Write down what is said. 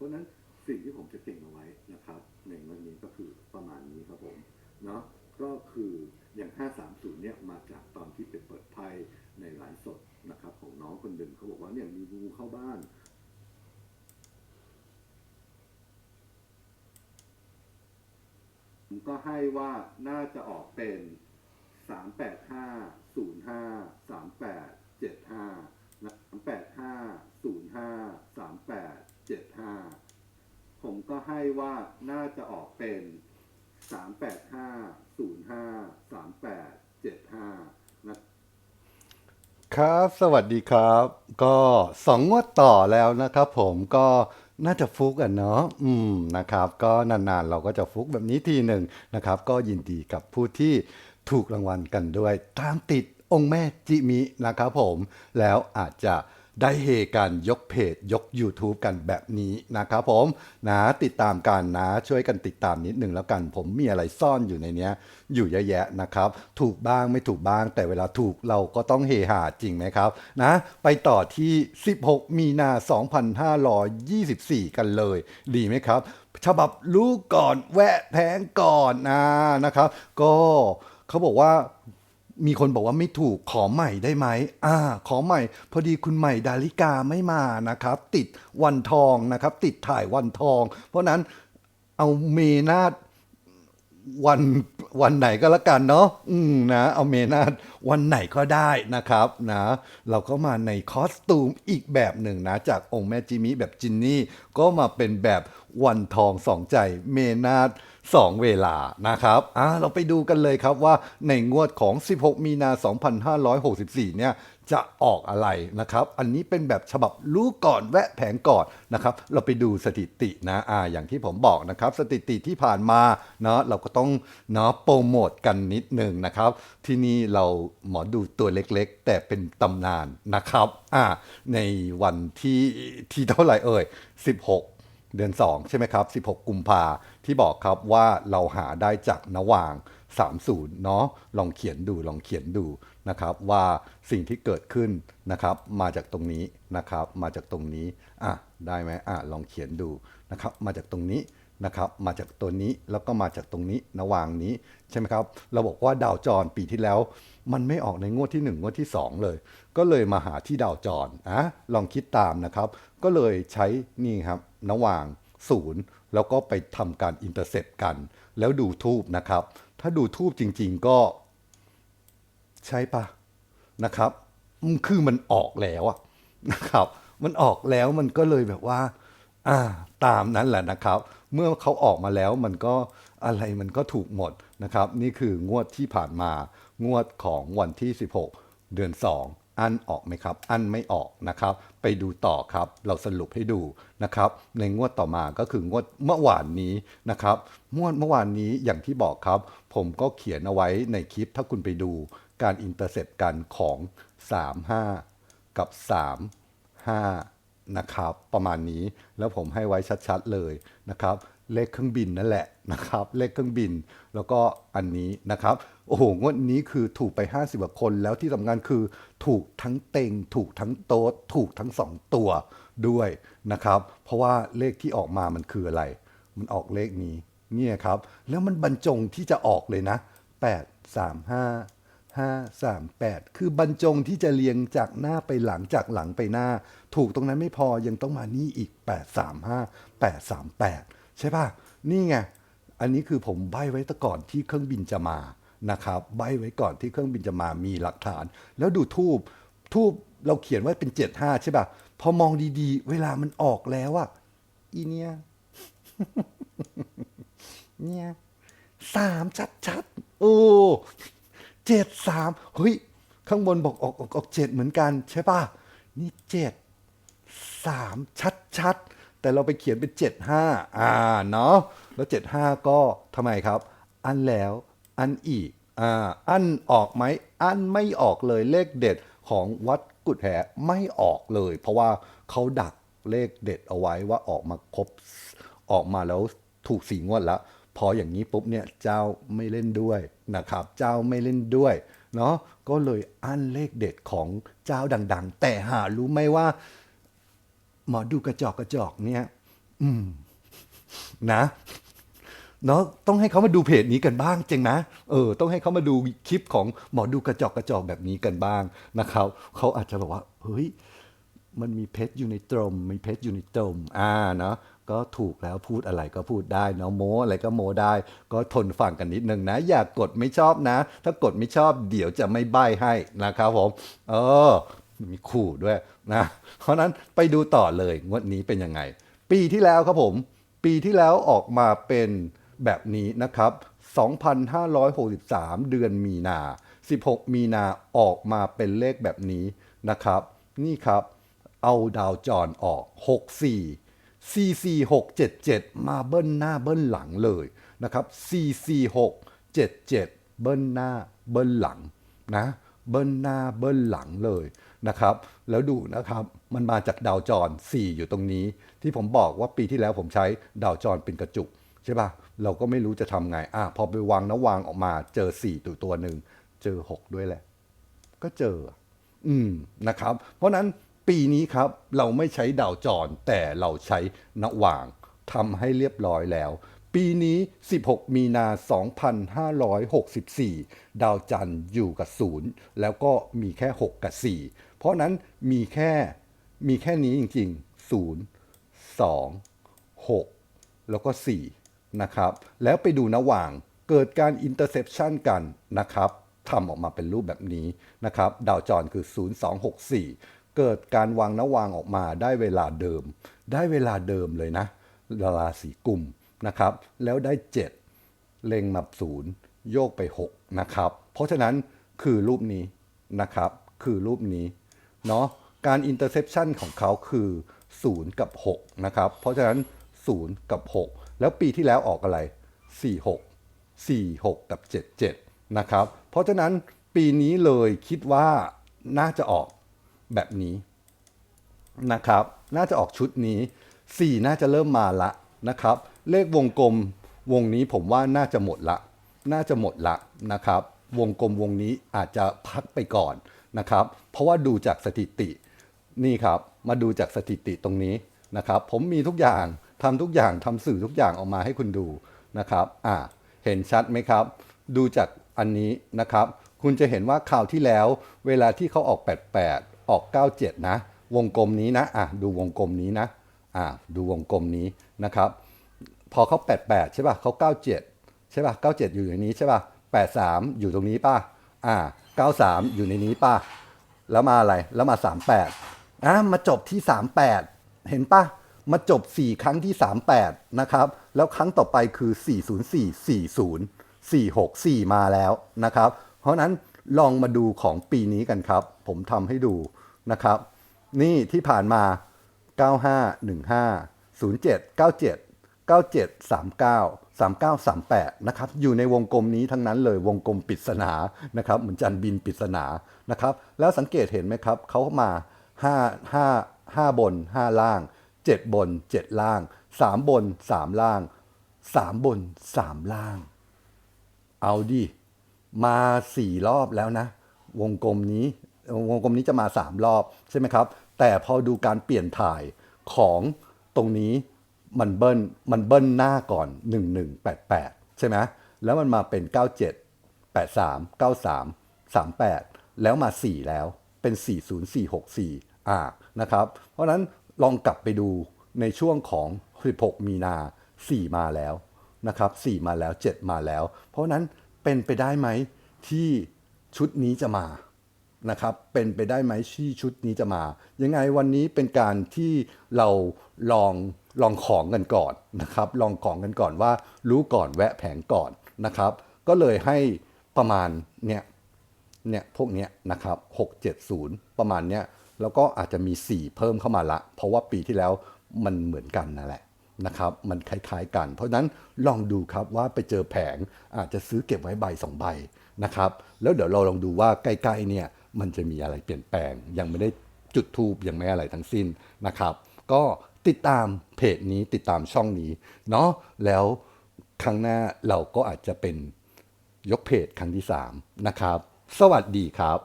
ราะฉะนั้นสิ่งที่ผมจะเก่งเอาไว้นะครับในวันนี้ก็คือประมาณนี้ครับผมเนาะก็คืออย่าง 530 เนี่ยมาจากตอนที่ไปเปิดไพ่ในไลฟ์สดนะครับ ของน้องคนหนึ่งเขาบอกว่าเนี่ยมีงูเข้าบ้านผมก็ให้ว่าน่าจะออกเป็น 3 8 5 0 5 3 8 7 5นะ3 8 5 0 5 3 8 7 5ผมก็ให้ว่าน่าจะออกเป็น3 8 5 0 5 3 8 7 5นะครับ สวัสดีครับ ก็สองงวดต่อแล้วนะครับผมก็น่าจะฟุกอะเนาะอืมนะครับ ก็นานๆเราก็จะฟุกแบบนี้ทีหนึ่งนะครับ ก็ยินดีกับผู้ที่ถูกรางวัลกันด้วย ตามติดองค์แม่จิมินะครับผมแล้วอาจจะ ได้เฮกันยกเพจยก YouTube กันแบบนี้นะครับผมนะติดตามกันนะช่วยกันติดตามนิดหนึ่งแล้วกัน ผมมีอะไรซ่อนอยู่ในเนี้ย อยู่เยอะแยะนะครับ ถูกบ้างไม่ถูกบ้าง แต่เวลาถูกเราก็ต้องเฮหาจริงไหมครับนะไปต่อที่ 16 มีนา 2524 กันเลย ดีไหมครับ ฉบับรู้ก่อนแวะแพงก่อนนะนะครับ ก็เขาบอกว่า มีคนบอกว่าไม่ถูกขอใหม่ได้ไหมอ่า ขอใหม่ พอดีคุณใหม่ดาริกาไม่มานะครับ ติดวันทองนะครับ ติดถ่ายวันทอง เพราะนั้นเอาเมนาดวันวันไหนก็แล้วกันเนาะอืมนะเอาเมนาดวันไหนก็ได้นะครับนะเราก็มาในคอสตูมอีกแบบหนึ่งนะ จากองค์แม่จิมิแบบจินนี่ ก็มาเป็นแบบวันทองสองใจเมนาด สองเวลานะครับอ่าเราไปดูกันเลยครับว่าในงวดของ 16 มีนา 2564 เนี่ยจะออกอะไรนะครับ อันนี้เป็นแบบฉบับรู้ก่อนแวะแผงก่อนนะครับ เราไปดูสถิตินะอ่าอย่างที่ผมบอกนะครับ สถิติที่ผ่านมาเนาะเราก็ต้องเนาะโปรโมทกันนิดหนึ่งนะครับ ที่นี่เราหมอดูตัวเล็กๆ แต่เป็นตำนานนะครับอ่าในวันที่ที่เท่าไหร่เอ่ย 16 เดือน 2 ใช่ไหมครับ 16 กุมภาที่บอกครับว่าเราหาได้จากนวาง 30 เนาะลองเขียนดูลองเขียนดูนะครับว่าสิ่งที่เกิดขึ้นนะครับมาจากตรงนี้นะครับมาจากตรงนี้อะได้ไหมอะลองเขียนดูนะครับมาจากตรงนี้ นะครับมาจากตัวนี้แล้วก็มาจากตรงนี้นวางนี้ใช่ไหมครับเราบอกว่าดาวจรปีที่แล้ว มันไม่ออกในงวดที่ 1 งวดที่ 2 เลย ก็เลยมาหาที่ดาวจรอะลองคิดตามนะครับ ก็เลยใช้นี่ครับนวางศูนย์แล้วก็ไปทำการอินเตอร์เซปกัน แล้วดูทูบนะครับ ถ้าดูทูบจริง ๆก็ใช่ปะนะครับคือมันออกแล้วอะนะครับ มันออกแล้วมันก็เลยแบบว่า อ่าตามนั้นแหละนะครับ เมื่อเขาออกมาแล้วมันก็อะไรมันก็ถูกหมดนะครับ นี่คืองวดที่ผ่านมางวดของวันที่ 16 เดือน 2 อันออกไหมครับ อันไม่ออกนะครับ ไปดูต่อครับ เราสรุปให้ดูนะครับ ในงวดต่อมาก็คืองวดเมื่อวานนี้นะครับงวดเมื่อวานนี้อย่างที่บอกครับ ผมก็เขียนเอาไว้ในคลิปถ้าคุณไปดูการอินเตอร์เซปกันของ 35 กับ 35 นะครับประมาณนี้แล้วผมให้ไว้ชัดๆเลยนะครับเลขเครื่องบินนั่นแหละนะครับเลขเครื่องบิน แล้วก็อันนี้นะครับโอ้โหงวดนี้คือถูกไป 50กว่าคนแล้วที่สำคัญคือถูกทั้งเต็ง ถูกทั้งโต๊ดถูกทั้งสองตัวด้วยนะครับเพราะว่าเลขที่ออกมามันคืออะไร มันออกเลขนี้เนี่ยครับแล้วมันบรรจงที่จะออกเลยนะ 8 3 5 5 3 8 คือบรรจงที่จะเรียงจากหน้าไปหลังจากหลังไปหน้า ถูกตรงนั้นไม่พอยังต้องมานี่อีก 8 3 5 8 3 8 ใช่ป่ะ นี่ไง อันนี้คือผมใบไว้ต่ก่อนที่เครื่องบินจะมานะครับใบไว้ก่อนที่เครื่องบินจะมามีหลักฐาน แล้วดูทูบทูบเราเขียนไว้เป็น 75 ใช่ป่ะ พอมองดีๆ เวลามันออกแล้วอะอีเนี่ยเนี่ยสามชัดๆ โอ้ เจ็ดสามเฮ้ย ข้างบนบอกออกออกออกเจ็ดเหมือนกันใช่ป่ะ นี่เจ็ดสามชัดๆแต่เราไปเขียนเป็นเจ็ดห้าอ่าเนาะแล้วเจ็ดห้าก็ทำไมครับ อันแล้วอันอีกอ่าอันออกไหมอันไม่ออกเลยเลขเด็ดของวัดกุดแหไม่ออกเลย เพราะว่าเขาดักเลขเด็ดเอาไว้ว่าออกมาครบออกมาแล้วถูกสีงวดแล้ว พออย่างนี้ปุ๊บเนี่ยเจ้าไม่เล่นด้วยนะครับ เจ้าไม่เล่นด้วยเนาะก็เลยอันเลขเด็ดของเจ้าดัง ๆ แต่หารู้ไหมว่า หมอดูกระจอกกระจอกเนี่ยอืมนะเนาะต้องให้เขามาดูเพจนี้กันบ้างจริงนะเออ ต้องให้เขามาดูคลิปของหมอดูกระจอกกระจอกแบบนี้กันบ้างนะครับเขาอาจจะบอกว่า เฮ้ย มันมีเพชรอยู่ในตรมมีเพชรอยู่ในตรมอ่าเนาะ ก็ถูกแล้วพูดอะไรก็พูดได้เนาะโมอะไรก็โมได้ ก็ทนฟังกันนิดนึงนะ อย่ากกดไม่ชอบนะ ถ้ากดไม่ชอบเดี๋ยวจะไม่ใบให้นะครับผมเออมีขู่ด้วยนะเพราะนั้นไปดูต่อเลยงวดนี้เป็นยังไง ปีที่แล้วครับผม ปีที่แล้วออกมาเป็นแบบนี้นะครับ 2,563 เดือนมีนา 16 มีนาออกมาเป็นเลขแบบนี้นะครับ นี่ครับ เอาดาวจรออก64 44677 มาเบิ้ลหน้าเบิ้ลหลังเลยนะครับ 44677 เบิ้ลหน้าเบิ้ลหลังนะเบิ้ลหน้าเบิ้ลหลังเลยนะครับ แล้วดูนะครับมันมาจากดาวจร 4 อยู่ตรงนี้ ที่ผมบอกว่าปีที่แล้วผมใช้ดาวจรเป็นกระจุกใช่ป่ะเราก็ไม่รู้จะทำไงอะพอไปวางนะวางออกมาเจอ 4 ตัวตัวหนึ่ง เจอ 6 ด้วยแหละ ก็เจอ อืมนะครับ เพราะนั้น ปีนี้ครับ เราไม่ใช้ดาวจร แต่เราใช้นว่างทำให้เรียบร้อยแล้ว ปีนี้ 16 มีนา 2564 ดาวจันทร์อยู่กับศูนย์แล้วก็มีแค่ 6 กับ 4 เพราะนั้นมีแค่มีแค่นี้จริง ๆ 0 2 6 แล้วก็ 4 นะครับ แล้วไปดูนะว่างเกิดการอินเตอร์เซ t ชันกันนะครับทำออกมาเป็นรูปแบบนี้นะครับ ดาวจรคือ 0264 เกิดการวางนวางออกมาได้เวลาเดิม ได้เวลาเดิมเลยนะราศีกุมนะครับ แล้วได้ 7 เล็งมาศูนย์โยกไป 6 นะครับ เพราะฉะนั้นคือรูปนี้นะครับ คือรูปนี้เนาะการอินเตอร์เซ t ชันของเขาคือ 0 กับ 6 นะครับ เพราะฉะนั้น 0 กับ 6 แล้วปีที่แล้วออกอะไร 46 46 กับ 77 นะครับ เพราะฉะนั้นปีนี้เลยคิดว่าน่าจะออก แบบนี้นะครับ น่าจะออกชุดนี้ 4 น่าจะเริ่มมาละนะครับ เลขวงกลมวงนี้ผมว่าน่าจะหมดละ น่าจะหมดละนะครับ วงกลมวงนี้อาจจะพักไปก่อนนะครับ เพราะว่าดูจากสถิตินี่ครับ มาดูจากสถิติตรงนี้นะครับ ผมมีทุกอย่างทำทุกอย่างทำสื่อทุกอย่างออกมาให้คุณดูนะครับ อ่า เห็นชัดไหมครับ ดูจากอันนี้นะครับ คุณจะเห็นว่าข่าวที่แล้ว เวลาที่เขาออก 88 ออก 97 นะ วงกลมนี้นะอะดูวงกลมนี้นะอ่าดูวงกลมนี้นะครับ พอเขา 88 ใช่ป่ะเขา97 ใช่ป่ะ 97 อยู่ในนี้ใช่ป่ะ 83 อยู่ตรงนี้ป่ะอ่า93 อยู่ในนี้ป่ะ แล้วมาอะไร แล้วมา 38อะมาจบที่ 38 เห็นป่ะ มาจบ 4 ครั้งที่ 38 นะครับ แล้วครั้งต่อไปคือ 404 40 464 มาแล้วนะครับ เพราะนั้นลองมาดูของปีนี้กันครับ ผมทำให้ดู นะครับ นี่ที่ผ่านมา 9515 0797 9739 3938นะครับอยู่ในวงกลมนี้ทั้งนั้นเลยวงกลมปริศนานะครับเหมือนจันบินปริศนานะครับแล้วสังเกตเห็นไหมครับเขามา 5 5 5 บน 5 ล่าง 7 บน 7 ล่าง 3 บน 3 ล่าง 3 บน 3 ล่าง เอาดิ มาสี่รอบแล้วนะ วงกลมนี้ วงกลมนี้จะมาสามรอบใช่ไหมครับ แต่พอดูการเปลี่ยนถ่ายของตรงนี้มันเบิ้ลมันเบิ้ลหน้าก่อน 1188 ใช่ไหมแล้วมันมาเป็น 97 83 93 38 แล้วมา 4 แล้วเป็น 40464อ่านะครับ เพราะนั้นลองกลับไปดูในช่วงของ 16 มีนา 4 มาแล้วนะครับ4มาแล้ว 7 มาแล้ว เพราะนั้นเป็นไปได้ไหมที่ชุดนี้จะมา นะครับเป็นไปได้ไหมที่ชุดนี้จะมา ยังไงวันนี้เป็นการที่เราลองลองของกันก่อนนะครับ ลองของกันก่อนว่ารู้ก่อนแวะแผงก่อนนะครับ ก็เลยให้ประมาณเนี่ยเนี่ยพวกเนี้ยนะครับ670 ประมาณเนี้ยแล้วก็อาจจะมี 4 เพิ่มเข้ามาละ เพราะว่าปีที่แล้วมันเหมือนกันนั่นแหละนะครับ มันคล้ายๆกัน เพราะฉะนั้นลองดูครับว่าไปเจอแผงอาจจะซื้อเก็บไว้ใบสองใบนะครับ แล้วเดี๋ยวเราลองดูว่าใกล้ๆเนี่ย มันจะมีอะไรเปลี่ยนแปลง ยังไม่ได้จุดทูบยังไม่อะไรทั้งสิ้นนะครับ ก็ติดตามเพจนี้ติดตามช่องนี้เนาะแล้วครั้งหน้าเราก็อาจจะเป็นยกเพจครั้งที่ 3 นะครับ สวัสดีครับ